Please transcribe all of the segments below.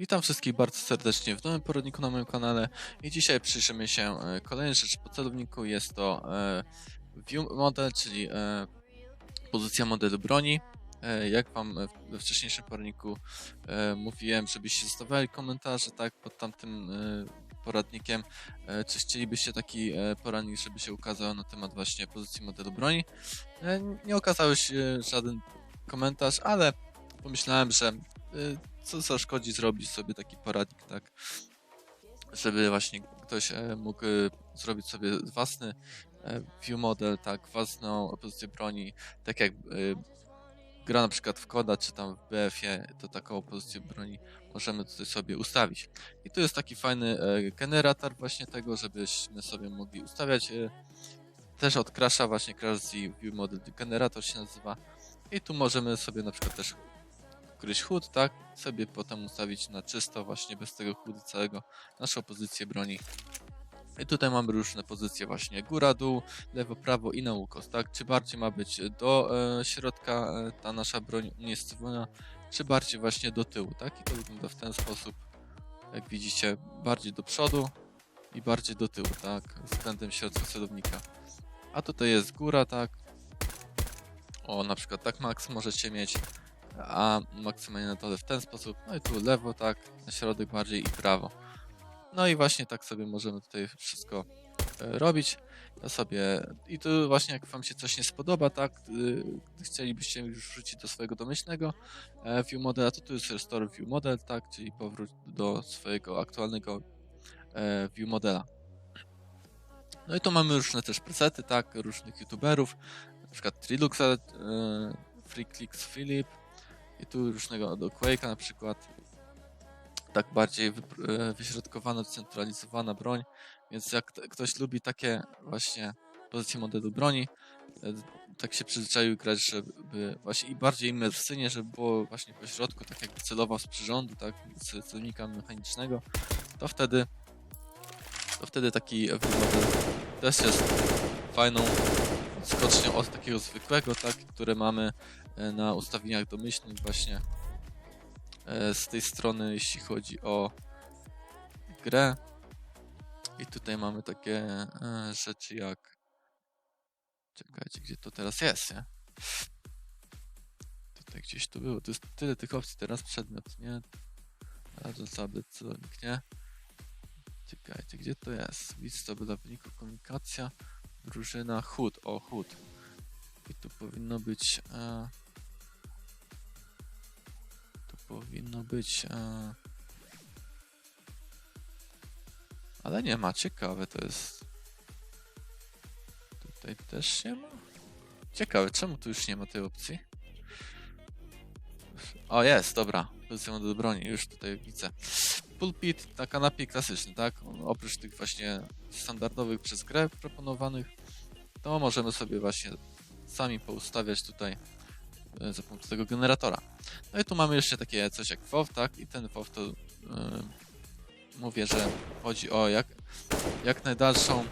Witam wszystkich bardzo serdecznie w nowym poradniku na moim kanale i dzisiaj przyjrzymy się e, kolejnej rzeczy po celowniku. Jest to e, view model, czyli e, pozycja modelu broni. Jak wam we wcześniejszym poradniku mówiłem, żebyście zostawiali komentarze tak pod tamtym poradnikiem, czy chcielibyście taki poradnik, żeby się ukazał na temat właśnie pozycji modelu broni. Nie okazał się żaden komentarz, ale pomyślałem, że co zaszkodzi zrobić sobie taki poradnik, tak? Żeby właśnie ktoś e, mógł e, zrobić sobie własny e, view model, tak, własną pozycję broni, tak jak e, gra na przykład w Koda, czy tam w BF-ie, to taką pozycję broni możemy tutaj sobie ustawić. I tu jest taki fajny e, generator właśnie tego, żebyśmy sobie mogli ustawiać też od Crasha, właśnie Crash View Model Generator się nazywa. I tu możemy sobie na przykład też któryś chód, tak? Sobie potem ustawić na czysto, właśnie bez tego chudu całego, naszą pozycję broni. I tutaj mamy różne pozycje właśnie góra, dół, lewo, prawo i na ukos, tak? Czy bardziej ma być do e, środka e, ta nasza broń umiejscowiona, czy bardziej właśnie do tyłu, tak? I to wygląda w ten sposób, jak widzicie, bardziej do przodu i bardziej do tyłu, tak? Względem środka celownika. A tutaj jest góra, tak? O, na przykład tak max możecie mieć, a maksymalnie na dole w ten sposób. No i tu lewo, tak, na środek bardziej i prawo. No i właśnie tak sobie możemy tutaj wszystko e, robić. Ja sobie i tu właśnie jak wam się coś nie spodoba, tak, y, chcielibyście już wrzucić do swojego domyślnego e, view modela, to tu jest restore view model, tak, czyli powrót do swojego aktualnego e, view modela. No i tu mamy różne też presety, tak, różnych youtuberów, na przykład Triluxa, e, Free Clicks Philip, i tu różnego do Quake'a na przykład. Tak bardziej e, wyśrodkowana, centralizowana broń. Więc jak ktoś lubi takie właśnie pozycje modelu broni, e, tak się przyzwyczaił grać, żeby właśnie i bardziej imersyjnie, żeby było właśnie po środku, tak jakby celował z przyrządu, tak, z celownika mechanicznego, to wtedy to wtedy taki model też jest fajną skocznią od takiego zwykłego, tak, które mamy na ustawieniach domyślnych właśnie e, z tej strony, jeśli chodzi o grę. I tutaj mamy takie e, rzeczy jak czekajcie, gdzie to teraz jest, nie? Tutaj gdzieś to było, to jest tyle tych opcji, teraz przedmiot, nie? Tablet, celownik, nie? Czekajcie, gdzie to jest? Widz to dla wyniku komunikacja, drużyna, chód, o chód. I tu powinno być. E, powinno być. E, ale nie ma, ciekawe to jest. Tutaj też nie ma? Ciekawe, czemu tu już nie ma tej opcji? O, jest, dobra. Pozycja do broni, już tutaj widzę. Pulpit na kanapie klasyczny, tak? Oprócz tych właśnie standardowych przez grę proponowanych, to możemy sobie właśnie sami poustawiać tutaj e, za pomocą tego generatora. No i tu mamy jeszcze takie coś jak WoW, tak? I ten WoW to yy, mówię, że chodzi o jak, jak najdalszą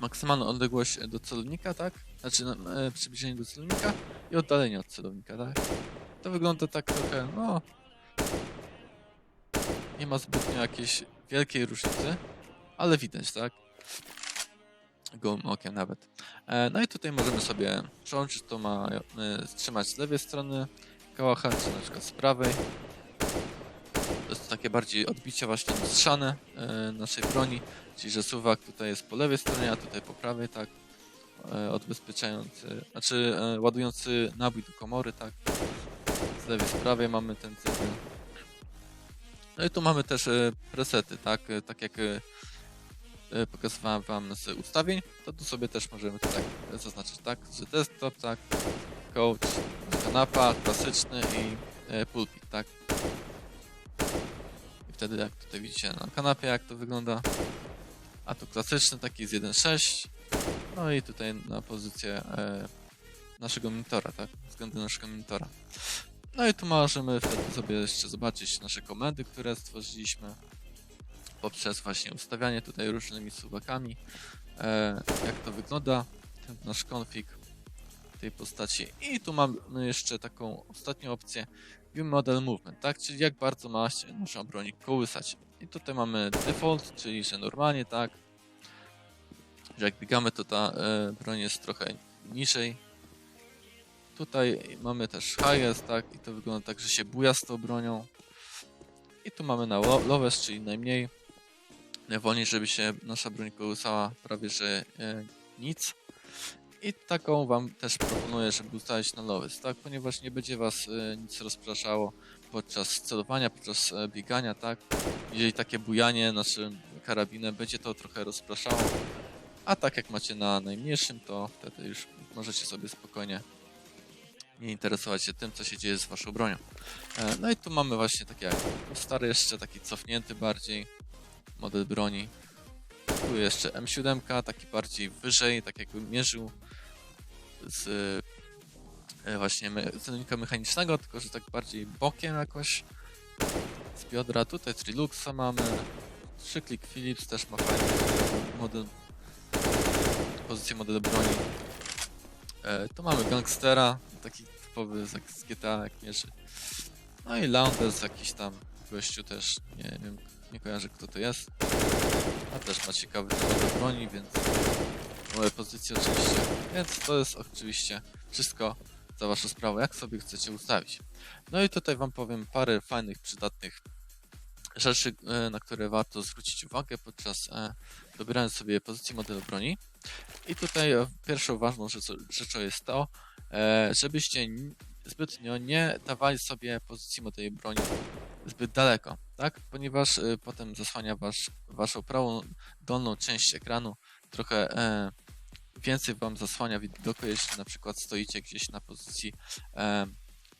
maksymalną odległość do celownika, tak? Znaczy yy, przybliżenie do celownika i oddalenie od celownika, tak? To wygląda tak trochę, no... Nie ma zbytnio jakiejś wielkiej różnicy, ale widać, tak? Gołym okiem nawet. E, no i tutaj możemy sobie przełączyć, to ma e, trzymać z lewej strony kałacha, czy na przykład z prawej. To jest takie bardziej odbicie właśnie lustrzane naszej broni, czyli że suwak tutaj jest po lewej stronie, a tutaj po prawej, tak. E, odbezpieczający, znaczy e, ładujący nabój do komory, tak. Z lewej, z prawej mamy ten cykl. No i tu mamy też presety, tak, e, tak jak e, e, pokazywałem wam z ustawień, to tu sobie też możemy zaznaczyć, tak, że desktop, tak, coach, kanapa, klasyczny i e, pulpit, tak. I wtedy jak tutaj widzicie na kanapie jak to wygląda, a tu klasyczny taki z 1.6, no i tutaj na pozycję e, naszego monitora, tak, względem naszego monitora. No i tu możemy wtedy sobie jeszcze zobaczyć nasze komendy, które stworzyliśmy poprzez właśnie ustawianie tutaj różnymi suwakami. E, jak to wygląda, ten nasz config tej postaci. I tu mamy jeszcze taką ostatnią opcję View Model Movement, tak? Czyli jak bardzo ma się nasza broń kołysać. I tutaj mamy default, czyli że normalnie, tak? Że jak biegamy, to ta e, broń jest trochę niżej. Tutaj mamy też highest, tak? I to wygląda tak, że się buja z tą bronią. I tu mamy na lo- lowest, czyli najmniej. Najwolniej, żeby się nasza broń kołysała prawie, że e, nic. I taką wam też proponuję, żeby ustawić na lowest, tak? Ponieważ nie będzie was e, nic rozpraszało podczas celowania, podczas e, biegania, tak? Jeżeli takie bujanie naszym karabinem będzie to trochę rozpraszało. A tak jak macie na najmniejszym, to wtedy już możecie sobie spokojnie nie interesować się tym, co się dzieje z waszą bronią. E, No i tu mamy właśnie taki jak stary jeszcze, taki cofnięty bardziej model broni. Tu jeszcze M7, taki bardziej wyżej, tak jakby mierzył z e, właśnie celownika mechanicznego, tylko że tak bardziej bokiem jakoś z biodra. Tutaj Triluxa mamy, trzyklik Philips też ma fajny model, pozycję modelu broni. E, tu mamy Gangstera, taki typowy z, GTA jak mierzy. No i Loundes, jakiś tam gościu też, nie wiem, nie kojarzę kto to jest. A też ma ciekawy model broni, więc moje pozycje oczywiście. Więc to jest oczywiście wszystko za waszą sprawę, jak sobie chcecie ustawić. No i tutaj wam powiem parę fajnych, przydatnych rzeczy, e, na które warto zwrócić uwagę podczas e, dobierania sobie pozycji modelu broni. I tutaj e, pierwszą ważną rzeczą, rzeczą jest to, żebyście zbytnio nie dawali sobie pozycji modeli broni zbyt daleko, tak? Ponieważ e, potem zasłania wasz, waszą prawą dolną część ekranu. Trochę e, więcej wam zasłania widoku, jeśli na przykład stoicie gdzieś na pozycji e,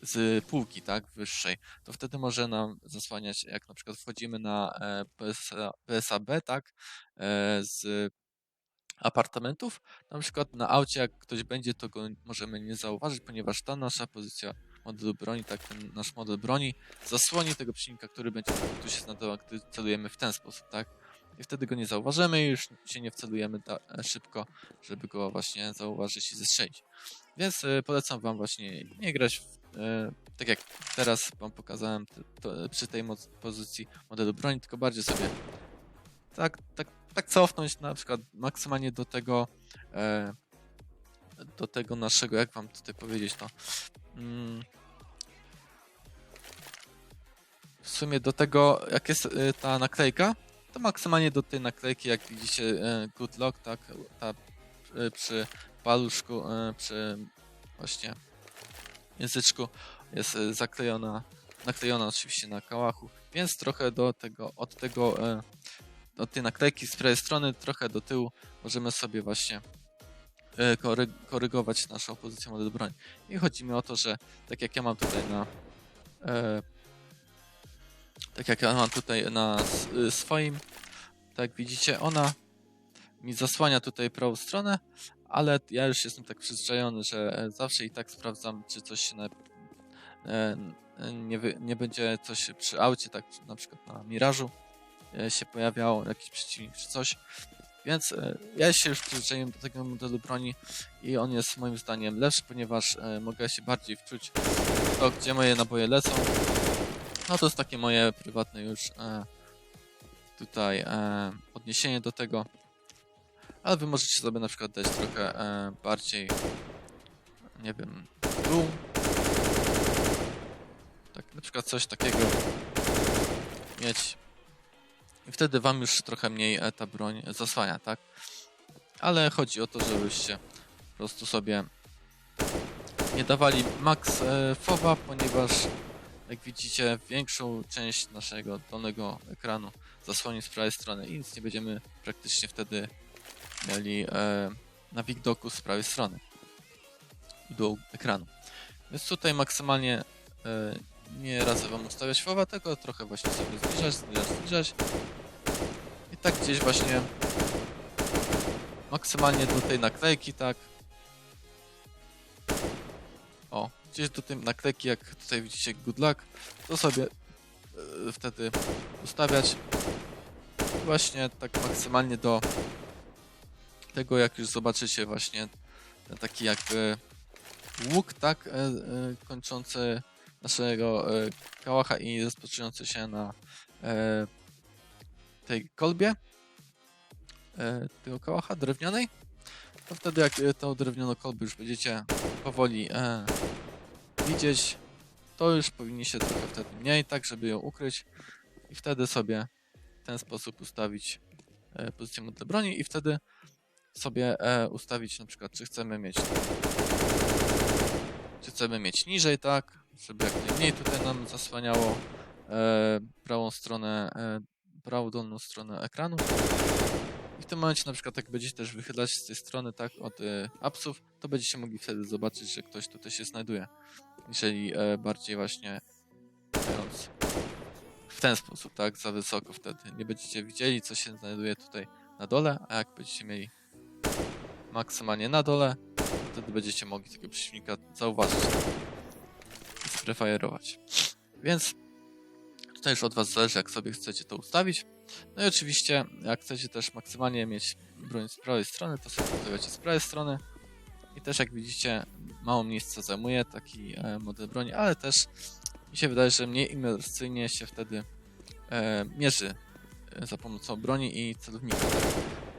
z półki, tak, wyższej, to wtedy może nam zasłaniać, jak na przykład wchodzimy na e, PSA, PSAB, tak, e, z apartamentów, na przykład na aucie, jak ktoś będzie, to go możemy nie zauważyć, ponieważ ta nasza pozycja modelu broni, tak, ten nasz model broni zasłoni tego przeciwnika, który będzie tu się znajdował, gdy celujemy w ten sposób, tak, i wtedy go nie zauważymy i już się nie wcelujemy e, szybko, żeby go właśnie zauważyć i zestrzelić. Więc e, polecam wam właśnie nie grać w, e, tak jak teraz wam pokazałem to, przy tej pozycji modelu broni, tylko bardziej sobie tak, tak, tak cofnąć na przykład maksymalnie do tego e, do tego naszego, jak wam tutaj powiedzieć to mm, w sumie do tego, jak jest e, ta naklejka, to maksymalnie do tej naklejki, jak widzicie, e, good luck, tak, ta e, przy paluszku, przy właśnie języczku jest zaklejona, naklejona oczywiście na kałachu, więc trochę do tego, od tego, od tej naklejki z prawej strony, trochę do tyłu możemy sobie właśnie kory, korygować naszą pozycję modelu broni. I chodzi mi o to, że tak jak ja mam tutaj na tak jak ja mam tutaj na y, swoim, tak widzicie, ona mi zasłania tutaj prawą stronę, ale ja już jestem tak przyzwyczajony, że e, zawsze i tak sprawdzam, czy coś się na, e, nie, wy, nie będzie coś przy aucie, tak na przykład na Mirażu e, się pojawiało, jakiś przeciwnik czy coś. Więc e, ja się już przyzwyczaiłem do tego modelu broni i on jest moim zdaniem lepszy, ponieważ e, mogę się bardziej wczuć w to, gdzie moje naboje lecą. No to jest takie moje prywatne już e, tutaj e, odniesienie do tego. Ale wy możecie sobie na przykład dać trochę e, bardziej, nie wiem, dół. Tak, na przykład coś takiego mieć. I wtedy wam już trochę mniej e, ta broń zasłania, tak? Ale chodzi o to, żebyście po prostu sobie nie dawali max e, fowa, ponieważ jak widzicie większą część naszego dolnego ekranu zasłoni z prawej strony i nic nie będziemy praktycznie wtedy mieli e, na widoku z prawej strony dół ekranu. Więc tutaj maksymalnie e, nie radzę wam ustawiać fowa, tylko trochę właśnie sobie zbliżać, zbliżać, zbliżać. I tak gdzieś właśnie maksymalnie do tej naklejki, tak. Gdzieś do tej naklejki, jak tutaj widzicie good luck, to sobie e, wtedy ustawiać. Właśnie tak maksymalnie do tego, jak już zobaczycie właśnie taki jakby łuk, tak, e, e, kończący naszego kałacha i rozpoczynający się na tej kolbie tego kałacha drewnianej, to wtedy jak tą drewnianą kolbę już będziecie powoli e, widzieć, to już powinniście trochę wtedy mniej, tak żeby ją ukryć i wtedy sobie w ten sposób ustawić e, pozycję model broni i wtedy sobie e, ustawić na przykład, czy chcemy mieć czy chcemy mieć niżej, tak, żeby jak najmniej tutaj nam zasłaniało e, prawą stronę, prawą dolną stronę ekranu. I w tym momencie na przykład jak będziecie też wychylać z tej strony, tak, od e, appsów, to będziecie mogli wtedy zobaczyć, że ktoś tutaj się znajduje. Jeżeli e, bardziej właśnie w ten sposób, tak, za wysoko wtedy. Nie będziecie widzieli, co się znajduje tutaj na dole, a jak będziecie mieli maksymalnie na dole, wtedy będziecie mogli tego przeciwnika zauważyć i sprefajerować. Więc tutaj już od Was zależy, jak sobie chcecie to ustawić. No i oczywiście, jak chcecie też maksymalnie mieć broń z prawej strony, to sobie ustawiacie z prawej strony. I też jak widzicie, mało miejsca zajmuje taki e, model broni, ale też mi się wydaje, że mniej imersyjnie się wtedy e, mierzy e, za pomocą broni i celownika.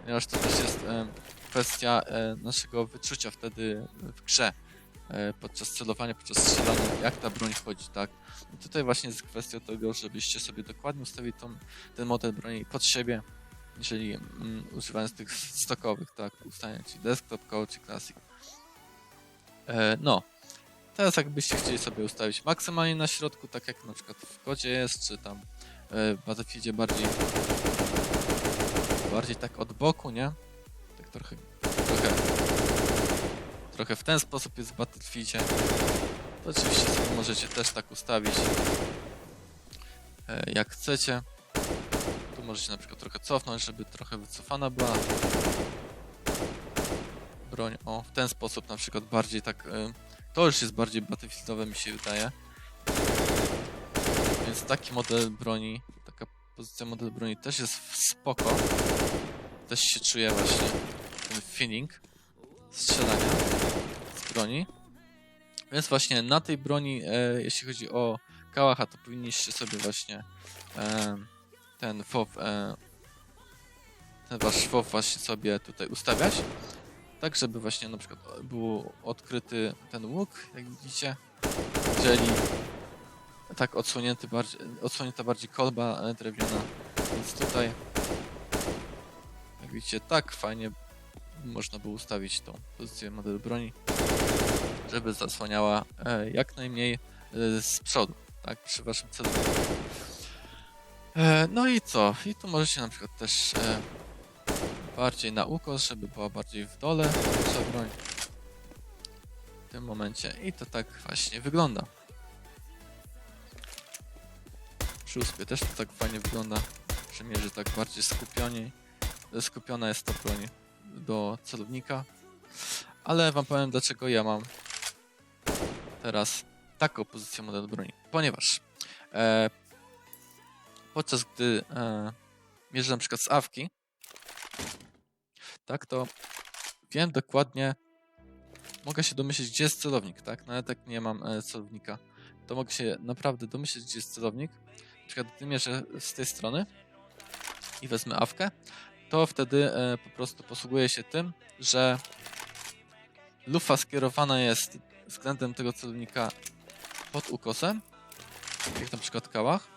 Ponieważ to też jest e, kwestia e, naszego wyczucia wtedy w grze. E, podczas celowania, podczas strzelania, jak ta broń wchodzi, tak? I tutaj właśnie jest kwestia tego, żebyście sobie dokładnie ustawili tą, ten model broni pod siebie, jeżeli mm, używając tych stokowych, tak? Ustawienia, czyli desktop, core czy classic. E, no. Teraz jakbyście chcieli sobie ustawić maksymalnie na środku, tak jak na przykład w kodzie jest, czy tam e, w Battlefieldzie bardziej bardziej tak od boku, nie? Tak trochę trochę trochę w ten sposób jest w Battlefieldzie. To oczywiście sobie możecie też tak ustawić e, jak chcecie. Tu możecie na przykład trochę cofnąć, żeby trochę wycofana była broń. O, w ten sposób na przykład bardziej tak... e, To już jest bardziej battlefieldowe mi się wydaje. Więc taki model broni, taka pozycja model broni też jest spoko. Też się czuje właśnie ten feeling strzelania z broni. Więc właśnie na tej broni, e, jeśli chodzi o kałacha, to powinniście sobie właśnie e, ten FOW, e, ten wasz FOW właśnie sobie tutaj ustawiać. Tak, żeby właśnie na przykład był odkryty ten łuk, jak widzicie. Jeżeli tak odsłonięty bardziej, odsłonięta bardziej kolba e, drewniana, więc tutaj jak widzicie, tak fajnie można było ustawić tą pozycję modelu broni, żeby zasłaniała e, jak najmniej e, z przodu, tak, przy waszym celu. E, no i co? I tu możecie na przykład też e, bardziej na ukos, żeby była bardziej w dole wasza broń. W tym momencie. I to tak właśnie wygląda. Przy też to tak fajnie wygląda. Przymierzy tak bardziej skupionie. Skupiona jest ta broń do celownika. Ale wam powiem dlaczego ja mam teraz taką pozycję modelu broni. Ponieważ e, podczas gdy e, mierzę na przykład z awki, tak, to wiem dokładnie, mogę się domyśleć, gdzie jest celownik, tak? Nawet jak nie mam e, celownika, to mogę się naprawdę domyśleć, gdzie jest celownik. Na przykład gdy mierzę z tej strony i wezmę awkę, to wtedy e, po prostu posługuję się tym, że lufa skierowana jest względem tego celownika pod ukosem, jak na przykład kałach.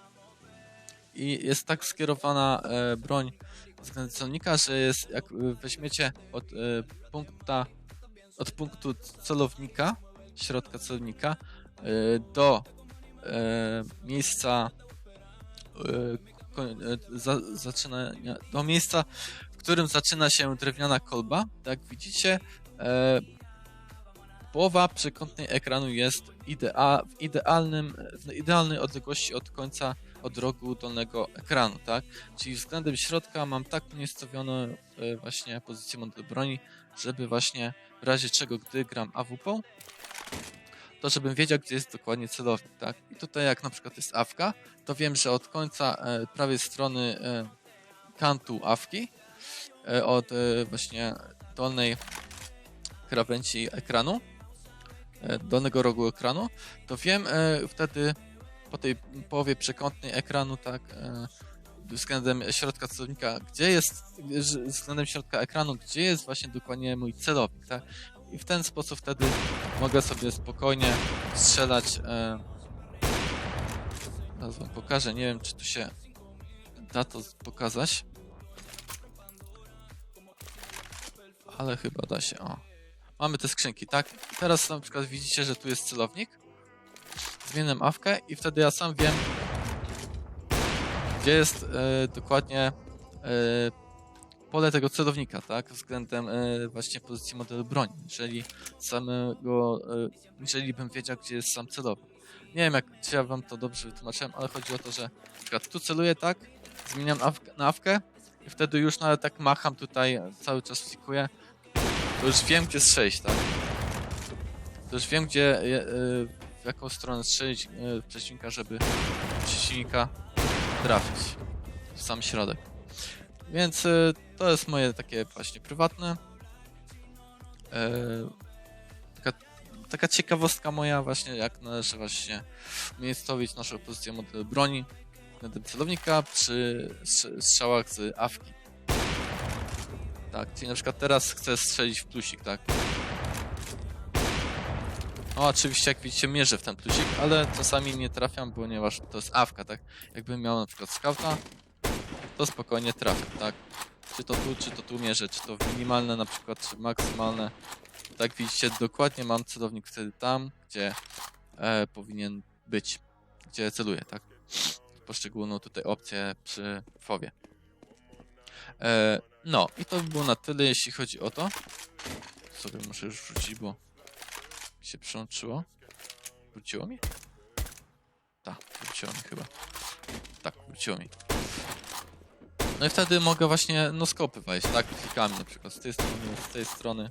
I jest tak skierowana e, broń celownika, że jest, jak e, weźmiecie od e, punkta, od punktu celownika, środka celownika, e, do miejsca zaczynania, do miejsca, w którym zaczyna się drewniana kolba, tak widzicie, połowa przekątnej ekranu jest idea, w, idealnym, w idealnej odległości od końca, od rogu dolnego ekranu, tak? Czyli względem środka mam tak uniestawioną e, właśnie pozycję modelu broni, żeby właśnie w razie czego, gdy gram AWP, to żebym wiedział, gdzie jest dokładnie celownik, tak? I tutaj jak na przykład jest awka, to wiem, że od końca e, prawej strony e, kantu awki, od właśnie dolnej krawędzi ekranu, dolnego rogu ekranu, to wiem wtedy po tej połowie przekątnej ekranu, tak, e, względem środka celownika, gdzie jest, względem środka ekranu, gdzie jest właśnie dokładnie mój celownik, tak? I w ten sposób wtedy mogę sobie spokojnie strzelać. E, teraz wam pokażę, nie wiem czy tu się da to pokazać. Ale chyba da się, o. Mamy te skrzynki, tak? Teraz na przykład widzicie, że tu jest celownik. Zmieniam awkę i wtedy ja sam wiem, gdzie jest e, dokładnie e, pole tego celownika, tak? Względem e, właśnie pozycji modelu broni. Jeżeli samego, e, jeżeli bym wiedział, gdzie jest sam celownik. Nie wiem, jak, czy ja wam to dobrze wytłumaczyłem, ale chodzi o to, że tu celuję, tak? Zmieniam awk- na awkę i wtedy już nawet tak macham tutaj, cały czas flikuję. To już wiem, gdzie strzelić, tak? To już wiem, gdzie, w jaką stronę strzelić e, przeciwnika, żeby przeciwnika trafić w sam środek. Więc e, to jest moje takie właśnie prywatne. E, taka, taka ciekawostka moja właśnie, jak należy właśnie umiejscowić naszą pozycję modelu broni względem celownika przy strzałach z awki. Tak, czyli na przykład teraz chcę strzelić w plusik, tak. No oczywiście jak widzicie mierzę w ten plusik, ale czasami nie trafiam, ponieważ to jest awka, tak. Jakbym miał na przykład skauta, to spokojnie trafię, tak. Czy to tu, czy to tu mierzę, czy to minimalne na przykład, czy maksymalne. Tak widzicie, dokładnie mam celownik wtedy tam, gdzie e, powinien być, gdzie celuję, tak. Poszczególną tutaj opcję przy fowie. E, no, i to by było na tyle, jeśli chodzi o to. Sobie muszę już wrzucić, bo się przełączyło. Wróciło mi? Tak, wróciło mi chyba. Tak, wróciło mi. No i wtedy mogę właśnie noskopy wejść, tak? Klikami na przykład z tej strony, z tej strony.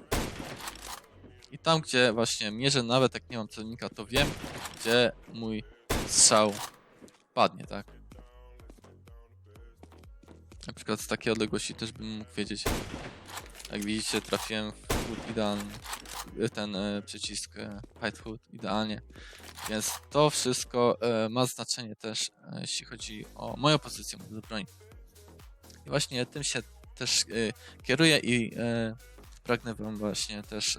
I tam, gdzie właśnie mierzę, nawet jak nie mam celownika, to wiem, gdzie mój strzał padnie, tak? Na przykład z takiej odległości też bym mógł wiedzieć. Jak widzicie, trafiłem w hood idealnie. Ten e, przycisk hide hood idealnie. Więc to wszystko e, ma znaczenie też, e, jeśli chodzi o moją pozycję modelu broni. I właśnie tym się też kieruję i pragnę wam właśnie też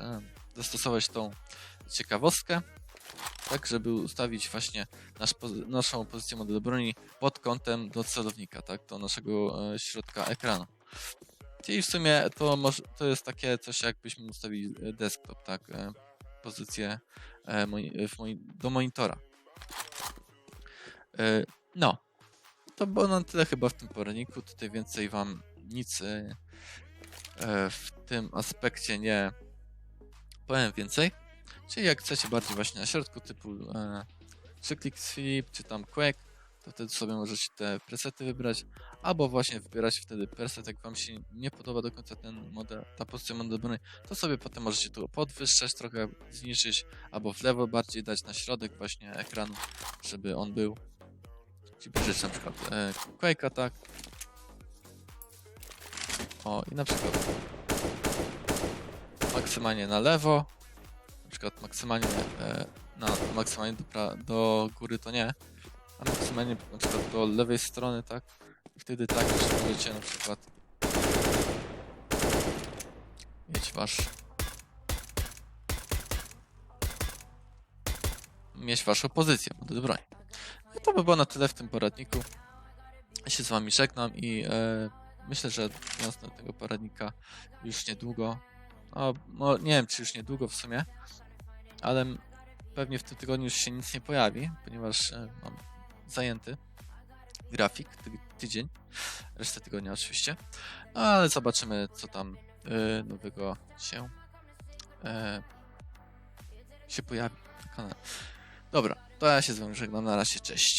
dostosować tą ciekawostkę, tak żeby ustawić właśnie nasz, naszą pozycję modelu broni pod kątem do celownika, tak, do naszego środka ekranu. Czyli w sumie to, to jest takie coś, jakbyśmy ustawili e, desktop, tak, e, pozycję e, do monitora. No, to było na tyle chyba w tym poradniku. Tutaj więcej wam nic w tym aspekcie nie powiem więcej. Czyli jak chcecie bardziej właśnie na środku typu czy Click Flip, czy tam Quake, to wtedy sobie możecie te presety wybrać, albo właśnie wybierać wtedy preset, jak wam się nie podoba do końca ten model, ta pozycja broni, to sobie potem możecie tu podwyższać, trochę zniżyć, albo w lewo bardziej dać na środek właśnie ekranu, żeby on był. Czyli bierzecie na przykład e, Quake'a, tak. O, i na przykład maksymalnie na lewo, na przykład maksymalnie e, na maksymalnie do, do góry to nie, a maksymalnie na przykład do lewej strony, tak? I wtedy tak możecie na przykład mieć wasz mieć waszą pozycję broni. No to by było na tyle w tym poradniku. Ja się z wami żegnam i e, myślę, że do następnego poradnika już niedługo. No, no, nie wiem, czy już niedługo w sumie, ale pewnie w tym tygodniu już się nic nie pojawi, ponieważ e, mam zajęty grafik, ty, tydzień, resztę tygodnia oczywiście, ale zobaczymy, co tam e, nowego się e, się pojawi na kanale. Dobra, to ja się z wami żegnam, na razie, cześć.